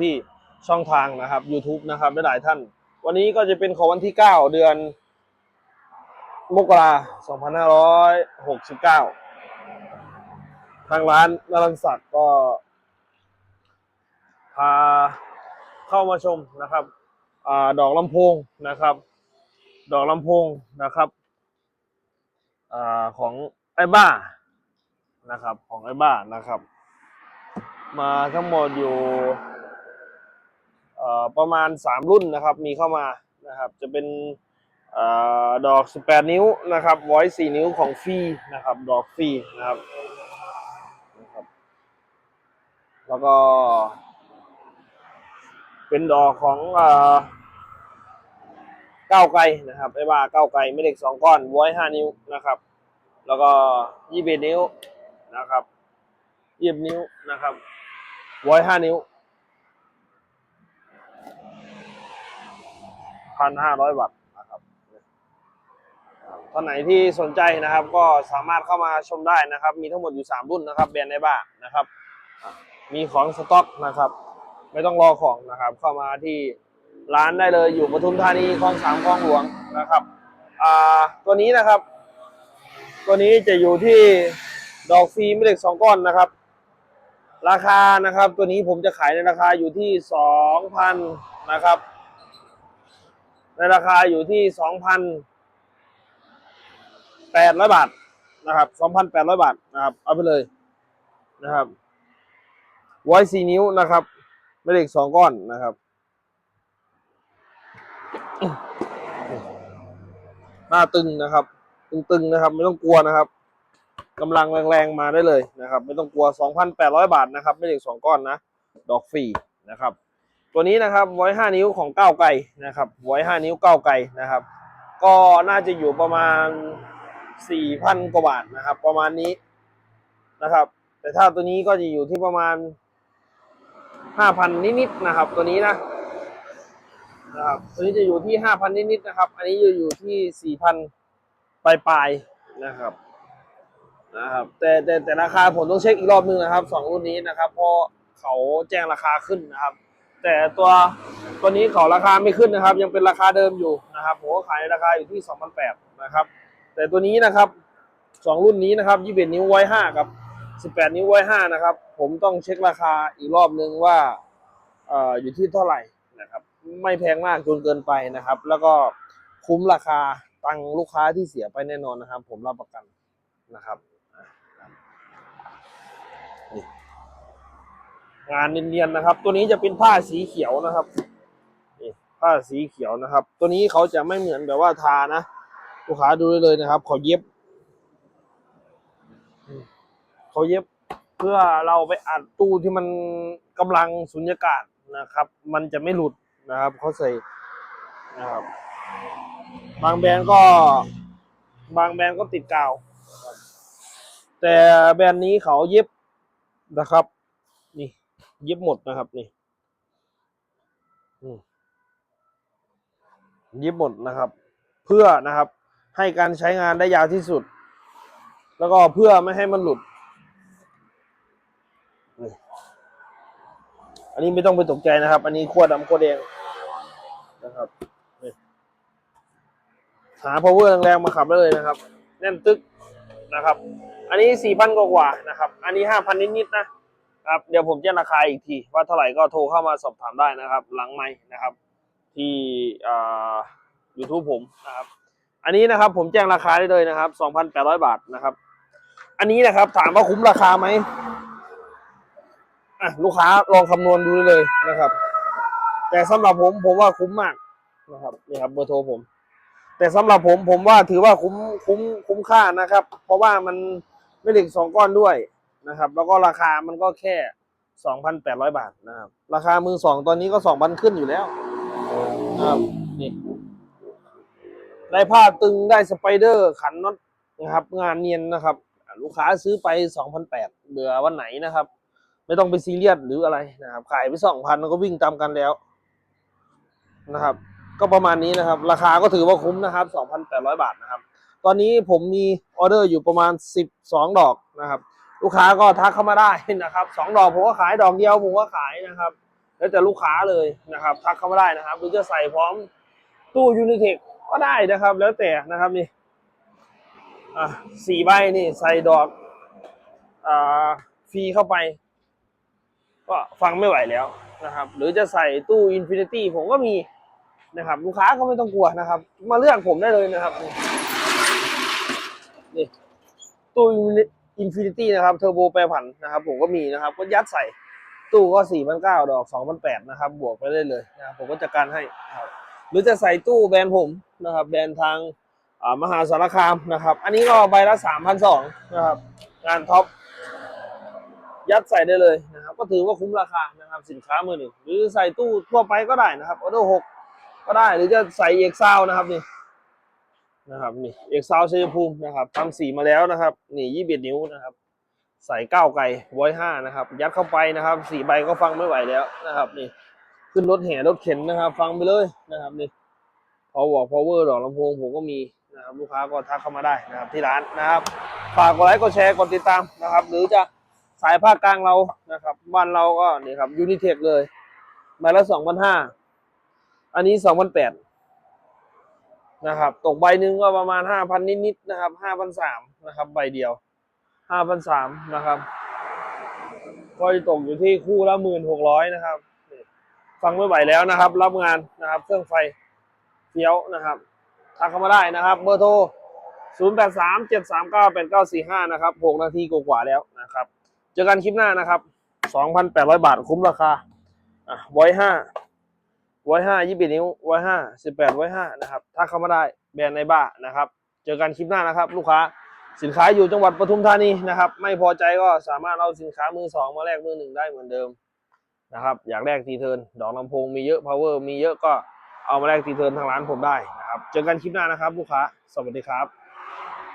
พี่ๆช่องทางนะครับ YouTube นะครับหลายๆท่าน วันนี้ก็จะเป็นของวันที่ 9 เดือน มกราคม2569ทางร้านนรังศักดิ์ก็พาเข้ามาชมนะครับอดอกลำโพงนะครับ ดอกลำโพงนะครับอของไอ้บ้านะครับ ของไอ้บ้านะครับ มาทั้งหมดอยู่ ประมาณ 3 รุ่นนะครับ มีเข้ามานะครับ จะเป็นอดอก 18 นิ้วนะครับไว้4นิ้วของฟรีนะครับ ดอกฟรีนะครับนะครับ แล้วก็ เป็นดอกของเก้าวไกลนะครับไอ้บ้าก้าวไกลไม่เล็กสองก้อนไว้5นิ้วนะครับ แล้วก็21นิ้วนะครับ20นิ้วนะครับร้อยห้านิ้ว พันห้าร้อยบาทนะครับท่านไหนที่สนใจนะครับ ก็สามารถเข้ามาชมได้นะครับ มีทั้งหมดอยู่สามรุ่นนะครับแบรนด์ในบ้านนะครับ มีของสต็อกนะครับ ไม่ต้องรอของนะครับ เข้ามาที่ร้านได้เลยอยู่ปทุมธานีคลองสามคลองหลวงนะครับอ่าตัวนี้นะครับ ตัวนี้จะอยู่ที่ดอกฟรีไม่เล็กสองก้อนนะครับ ราคานะครับ ตัวนี้ผมจะขายในราคาอยู่ที่สองพันนะครับ ในราคาอยู่ที่สองพันแปดร้อยบาทนะครับสองพันแปดร้อยบาทนะครับ เอาไปเลยนะครับไว้สี่นิ้วนะครับไม่เล็กสองก้อนนะครับ หน้าตึงนะครับ ตึงๆนะครับ ไม่ต้องกลัวนะครับกำลังแรงๆมาได้เลยนะครับ ไม่ต้องกลัว 2,800 บาทนะครับ ไม่เด็กสองก้อนนะ ดอกฟรีนะครับ ตัวนี้นะครับไว้5นิ้วของก้าวไกลนะครับไว้5นิ้วก้าวไกลนะครับ ก็น่าจะอยู่ประมาณ4,000กว่าบาทนะครับ ประมาณนี้นะครับ แต่ถ้าตัวนี้ก็จะอยู่ที่ประมาณ5,000นิดๆนะครับ ตัวนี้นะนะครับตัวนี้จะอยู่ที่5,000นิดๆนะครับ อันนี้จะอยู่ที่4,000ปลายๆนะครับนะครับแต่แต่แต่ราคาผมต้องเช็คอีกรอบนึงนะครับสองรุ่นนี้นะครับเพราะเขาแจ้งราคาขึ้นนะครับ แต่ตัวตัวนี้เขาราคาไม่ขึ้นนะครับ ยังเป็นราคาเดิมอยู่นะครับผมก็ขายในราคาอยู่ที่2,800นะครับ แต่ตัวนี้นะครับสองรุ่นนี้นะครับ21นิ้วไว้5กับ 18 นิ้วไว้5นะครับ ผมต้องเช็คราคาอีกรอบนึงว่าอออยู่ที่เท่าไหร่นะครับ ไม่แพงมากจนเกินไปนะครับ แล้วก็คุ้มราคาตังค์ลูกค้าที่เสียไปแน่นอนนะครับ ผมรับประกันนะครับ งานเนียนๆนะครับ ตัวนี้จะเป็นผ้าสีเขียวนะครับผ้าสีเขียวนะครับ ตัวนี้เขาจะไม่เหมือนแบบว่าทานะลูกค้าดูได้เลยนะครับเขาเย็บเขาเย็บเพื่อเราไปอัดตู้ที่มันกำลังสุญญากาศนะครับ มันจะไม่หลุดนะครับเขาใส่นะครับ บางแบรนด์ก็ บางแบรนด์ก็ติดกาว แต่แบรนด์นี้เขาเย็บนะครับ เย็บหมดนะครับนี่เย็บหมดนะครับ เพื่อนะครับ ให้การใช้งานได้ยาวที่สุด แล้วก็เพื่อไม่ให้มันหลุดอันนี้ไม่ต้องไปตกใจนะครับ อันนี้ขั้วดำขั้วแดงนะครับหา power แรงๆมาขับได้เลยนะครับ แน่นตึกนะครับ อันนี้สี่พันกว่านะครับ อันนี้ห้าพันนิดๆนะ ครับเดี๋ยวผมแจ้งราคาอีกที ว่าเท่าไหร่ก็โทรเข้ามาสอบถามได้นะครับ หลังไม้นะครับ ที่อ่า YouTube ผมนะครับ อันนี้นะครับผมแจ้งราคาได้เลยนะครับ 2,800 บาทนะครับ อันนี้นะครับถามว่าคุ้มราคาไหมอะลูกค้าลองคำนวณดูได้เลยนะครับ แต่สำหรับผมผมว่าคุ้มมากนะครับนี่ครับเบอร์โทรผม แต่สำหรับผมผมว่าถือว่าคุ้มคุ้มคุ้มค่านะครับ เพราะว่ามันไม่เหล็กสองก้อนด้วย นะครับ แล้วก็ราคามันก็แค่ 2,800 บาทนะครับ ราคามือสองตอนนี้ก็ 2,000 ขึ้นอยู่แล้วนะครับนี่ได้ผ้าตึงได้สไปเดอร์ขันน็อตนะครับ งานเนียนนะครับ ลูกค้าซื้อไป 2,800เบื่อวันไหนนะครับ ไม่ต้องไปซีเรียสหรืออะไรนะครับ ขายไป 2,000แล้วก็วิ่งตามกันแล้วนะครับ ก็ประมาณนี้นะครับ ราคาก็ถือว่าคุ้มนะครับ 2,800 บาทนะครับ ตอนนี้ผมมีออเดอร์อยู่ประมาณ 12 ดอกนะครับ ลูกค้าก็ทักเข้ามาได้นะครับสองดอกผมก็ขายดอกเดียวผมก็ขายนะครับ แล้วแต่ลูกค้าเลยนะครับ ทักเข้ามาได้นะครับหรือจะใส่พร้อมตู้ยูนิเทคก็ได้นะครับ แล้วแต่นะครับนี่อะสี่ใบนี่ใส่ดอกอ่าฟรีเข้าไป ก็ฟังไม่ไหวแล้วนะครับ หรือจะใส่ตู้อินฟินิตี้ผมก็มีนะครับ ลูกค้าก็ไม่ต้องกลัวนะครับ มาเลือกผมได้เลยนะครับนี่นี่ตู้ อินฟินิตี้นะครับเทอร์โบแปรผันนะครับผมก็มีนะครับก็ยัดใส่ตู้ก็สี่พันเก้าดอกสองพันแปดนะครับบวกไปได้เลยนะครับผมก็จัดการให้นะครับหรือจะใส่ตู้แบรนด์ผมนะครับแบรนด์ทางมหาสารคามนะครับ อันนี้ก็ใบละสามพันสองนะครับงานท็อปยัดใส่ได้เลยนะครับ ก็ถือว่าคุ้มราคานะครับสินค้ามือหนึ่งหรือใส่ตู้ทั่วไปก็ได้นะครับออเดอร์หกก็ได้หรือจะใส่เอกซาวนะครับนี่ นะครับนี่เอกซาวชัยภูมินะครับทำสีมาแล้วนะครับ นี่ยี่สิบเอ็ดนิ้วนะครับ ใส่เก้าไก่ไว้ห้านะครับ ยัดเข้าไปนะครับสี่ใบก็ฟังไม่ไหวแล้วนะครับ นี่ ขึ้นรถแห่รถเข็นนะครับ ฟังไปเลยนะครับนี่พอบอกพาวเวอร์ดอกลำโพงผมก็มีนะครับลูกค้าก็ทักเข้ามาได้นะครับ ที่ร้านนะครับฝากกดไลค์กดแชร์กดติดตามนะครับ หรือจะสายภาคกลางเรานะครับ บ้านเราก็นี่ครับยูนิเทคเลยใบละสองพันห้าอันนี้สองพันแปด นะครับตกใบหนึ่งก็ประมาณห้าพันนิดๆนะครับห้าพันสามนะครับใบเดียวห้าพันสามนะครับ ก็จะตกอยู่ที่คู่ละหมื่นหกร้อยนะครับ ฟังไม่ไหวแล้วนะครับ รับงานนะครับ เครื่องไฟเฟี้ยวนะครับทักเข้ามาได้นะครับ เบอร์โทร0 8 3 7 3 9 8 9 4 5นะครับ6นาทีกว่าแล้วนะครับ เจอกันคลิปหน้านะครับ2,800บาทคุ้มราคาอะไว้ห้า ไว้ห้ายี่สิบนิ้วไว้ห้าสิบแปดไว้ห้านะครับถ้าเข้ามาได้แบรนด์ในบ้านะครับ เจอกันคลิปหน้านะครับ ลูกค้าสินค้าอยู่จังหวัดปทุมธานีนะครับ ไม่พอใจก็สามารถเอาสินค้ามือสองมาแลกมือหนึ่งได้เหมือนเดิมนะครับ อยากแลกตีเทิร์นดอกลำโพงมีเยอะ power มีเยอะก็เอามาแลกตีเทิร์นทางร้านผมได้นะครับ เจอกันคลิปหน้านะครับ ลูกค้า สวัสดีครับ